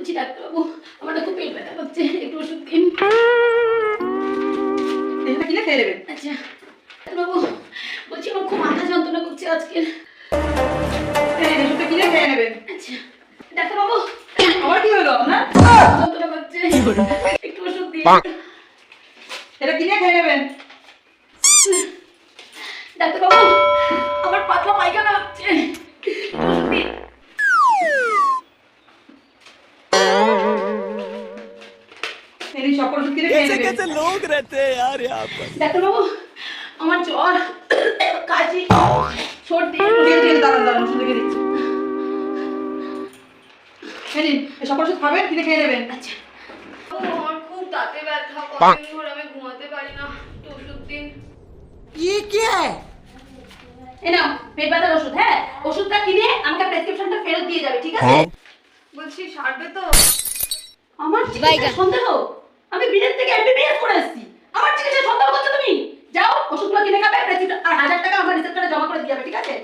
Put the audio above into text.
বলছি ডাক্তারবাবু আমার খুব পেট ব্যথা করছে একটু ওষুধ দিন কিনে খেয়ে নেবেন আচ্ছা ডাক্তারবাবু বলছি আমার খুব মাথা যন্ত্রণা করছে আজকে। ওষুধটা কিনে খেয়ে নেবেন আচ্ছা ডাক্তারবাবু আবার কি হলো আপনার? যন্ত্রণা করছে। একটু ওষুধ দিন এটা কিনে খেয়ে নেবেন ডাক্তারবাবু আমার পাতলা পায়খানা এই সকল ওষুধ কিনে খেয়ে कैसे নেবেন कैसे लोग रहते हैं यार यहाँ पर ডাক্তারবাবু আমার জ্বর কাশি সর্দি ঠিক আছে, ঠিক আছে, দাঁড়ান দাঁড়ান ওষুধ লিখে দিচ্ছি এই নিন, এই সকল ওষুধ খাবেন কিনে খেয়ে নেবেন আচ্ছা ও, আমার খুব দাঁতে ব্যথা কতদিন ধরে আমি ঘুমাতে পারি না একটু ওষুধ দিন ये क्या है এ নাও পেট ব্যথার ওষুধ হ্যাঁ ওষুধটা কিনে আমাকে প্রেসক্রিপশনটা ফেরত দিয়ে যাবে ঠিক আছে বলছি সারবে তো আমার চিকিৎসা সন্দেহ আমি বিদেশ থেকে এমবিবিএস করে এসেছি। আমার চিকিৎসা সন্দেহ করছ তুমি? যাও, ওষুধগুলো কিনে খাবে আর হাজার টাকা আমার রিসেপ্ট জমা করে দিয়ে যাবে, ঠিক আছে?